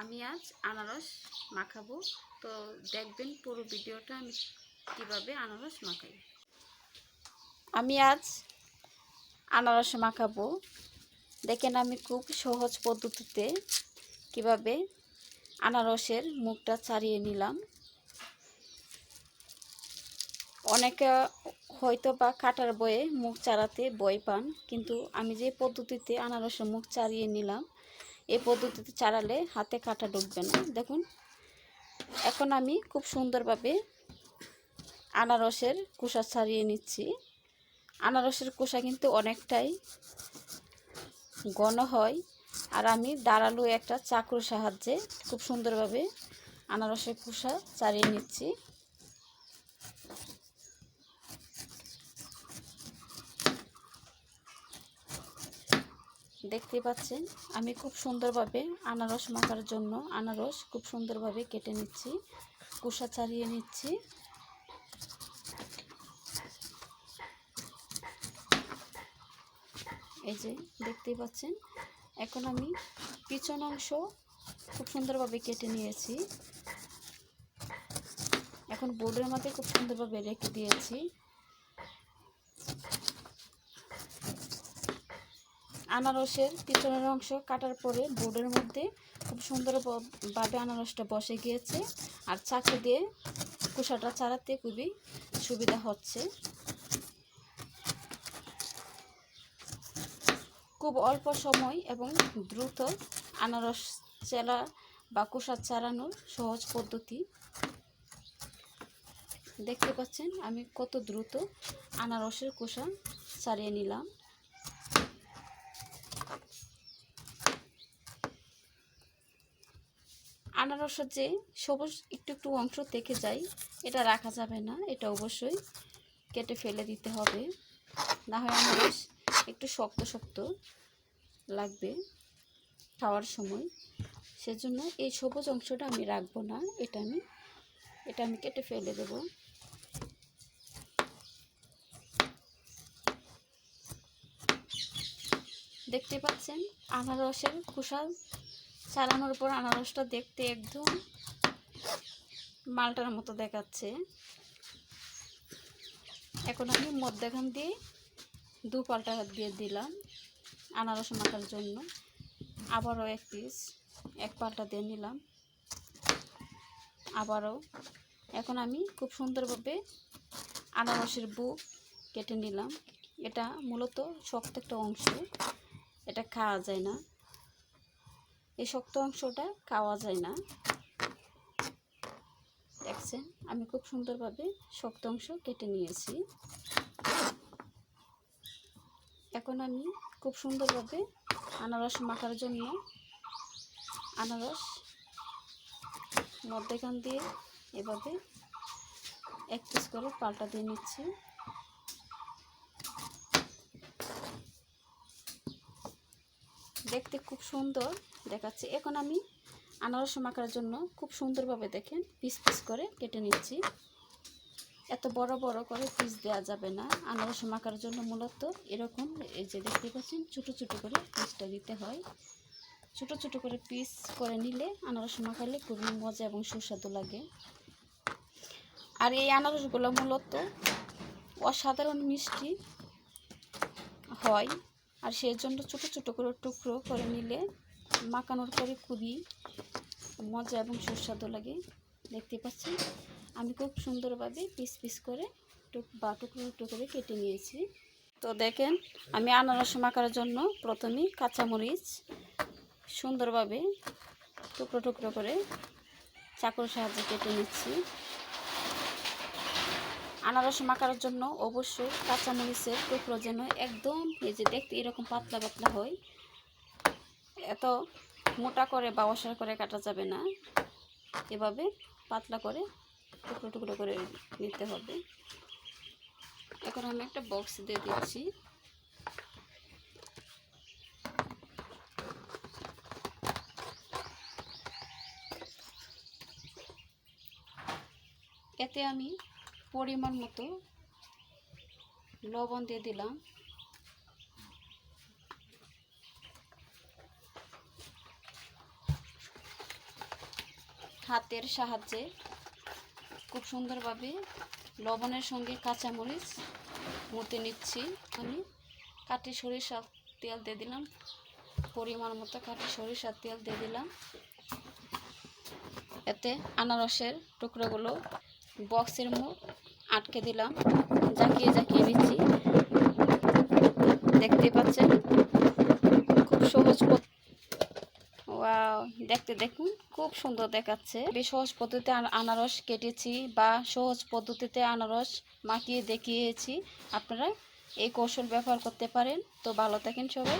আমি আজ আনারস মাখাবো। তো দেখবেন পুরো ভিডিওটা আমি কীভাবে আনারস মাখাই। আমি আজ আনারস মাখাবো। দেখেন আমি খুব সহজ পদ্ধতিতে কীভাবে আনারসের মুখটা ছাড়িয়ে নিলাম। অনেকে হয়তো বা কাটার বয়ে মুখ চাড়াতে বই পান, কিন্তু আমি যে পদ্ধতিতে আনারসের মুখ চাড়িয়ে নিলাম এই পদ্ধতিতে চাড়ালে হাতে কাটা ঢুকবে না। দেখুন, এখন আমি খুব সুন্দরভাবে আনারসের কুসা ছাড়িয়ে নিচ্ছি। আনারসের কুসা কিন্তু অনেকটাই ঘন হয় আর আমি দাঁড়াল একটা চাকুর সাহায্যে খুব সুন্দরভাবে আনারসের কুসা ছাড়িয়ে নিচ্ছি। দেখতে পাচ্ছেন, আমি খুব সুন্দরভাবে আনারস মাখার জন্য আনারস খুব সুন্দরভাবে কেটে নিচ্ছি কুসা ছাড়িয়ে নিচ্ছি। এই যে দেখতেই পাচ্ছেন, এখন আমি পিছন অংশ খুব সুন্দরভাবে কেটে নিয়েছি। এখন বোর্ডের মধ্যে খুব সুন্দরভাবে রেখে দিয়েছি। আনারসের পিছনের অংশ কাটার পরে বোর্ডের মধ্যে খুব সুন্দরভাবে আনারসটা বসে গিয়েছে। আর চাকু দিয়ে কুসাটা চালাতে খুবই সুবিধা হচ্ছে। খুব অল্প সময় এবং দ্রুত আনারস চেলা বা কুসা চালানোর সহজ পদ্ধতি। দেখতে পাচ্ছেন আমি কত দ্রুত আনারসের কুসা ছাড়িয়ে নিলাম। আনারসের যে সবুজ একটু একটু অংশ থেকে যায়, এটা রাখা যাবে না, এটা অবশ্যই কেটে ফেলে দিতে হবে। না হয় আনারস একটু শক্ত শক্ত লাগবে খাওয়ার সময়। সেজন্য এই সবুজ অংশটা আমি রাখব না, এটা আমি এটা আমি কেটে ফেলে দেব। দেখতে পাচ্ছেন? আনারসের খোসা চালানোর পর আনারসটা দেখতে একদম মালটার মতো দেখাচ্ছে। এখন আমি মধ্যখান দিয়ে দু পাল্টা হাত দিয়ে দিলাম আনারস মাখার জন্য। আবারও এক পিস এক পাল্টা দিয়ে নিলাম। আবারও। এখন আমি খুব সুন্দরভাবে আনারসের বুক কেটে নিলাম। এটা মূলত শক্ত একটা অংশ, এটা খাওয়া যায় না। এই শক্ত অংশটা খাওয়া যায় না। দেখছেন, আমি খুব সুন্দরভাবে শক্ত অংশ কেটে নিয়েছি। এখন আমি খুব সুন্দরভাবে আনারস মাখার জন্য আনারস মধ্যেখান দিয়ে এভাবে এক পিস করে পাল্টা দিয়ে নিচ্ছি। দেখতে খুব সুন্দর দেখাচ্ছে। এখন আমি আনারস মাখার জন্য খুব সুন্দরভাবে দেখেন পিস পিস করে কেটে নিচ্ছি। এত বড় বড় করে পিস দেওয়া যাবে না। আনারস মাখার জন্য মূলত এরকম, এই যে দেখতে পাচ্ছেন, ছোটো ছোটো করে পিসটা দিতে হয়। ছোটো ছোটো করে পিস করে নিলে আনারস মাখালে খুবই মজা এবং সুস্বাদু লাগে। আর এই আনারসগুলো মূলত অসাধারণ মিষ্টি হয়। আর সেই জন্য ছোটো ছোটো করে টুকরো করে নিলে মাখানোর পরে খুবই মজা এবং সুস্বাদু লাগে। দেখতে পাচ্ছেন? আমি খুব সুন্দরভাবে পিস পিস করে টুক বা টুকরো টুকরো কেটে নিয়েছি। তো দেখেন, আমি আনারস মাখার জন্য প্রথমেই কাঁচামরিচ সুন্দরভাবে টুকরো টুকরো করে চাকুর সাহায্যে কেটে নিচ্ছি। আনারস মাখার জন্য অবশ্যই কাঁচামরিচের টুকরো যেন একদম এই যে দেখতে এরকম পাতলা পাতলা হয়। এত মোটা করে বা অসার করে কাটা যাবে না। এভাবে পাতলা করে টুকরো টুকরো করে নিতে হবে। এখন আমি একটা বক্স দিয়ে দিচ্ছি। এতে আমি পরিমাণ মতো লবণ দিয়ে দিলাম। হাতের সাহায্যে খুব সুন্দরভাবে লবণের সঙ্গে কাঁচামরিচ মতে নিচ্ছি। আমি কাটি সরিষার তেল দিয়ে দিলাম। পরিমাণ মতো কাটি সরিষার তেল দিয়ে দিলাম। এতে আনারসের টুকরোগুলো বক্সের মুখ আটকে দিলাম। জাকিয়ে জাকিয়ে নিচ্ছি। দেখতে পাচ্ছেন? খুব সহজ দেখতে দেখুন, খুব সুন্দর দেখাচ্ছে। বেশ সহজ পদ্ধতিতে আনারস কেটেছি বা সহজ পদ্ধতিতে আনারস মাখিয়ে দেখিয়েছি। আপনারা এই কৌশল ব্যবহার করতে পারেন। তো ভালো থাকেন সবাই।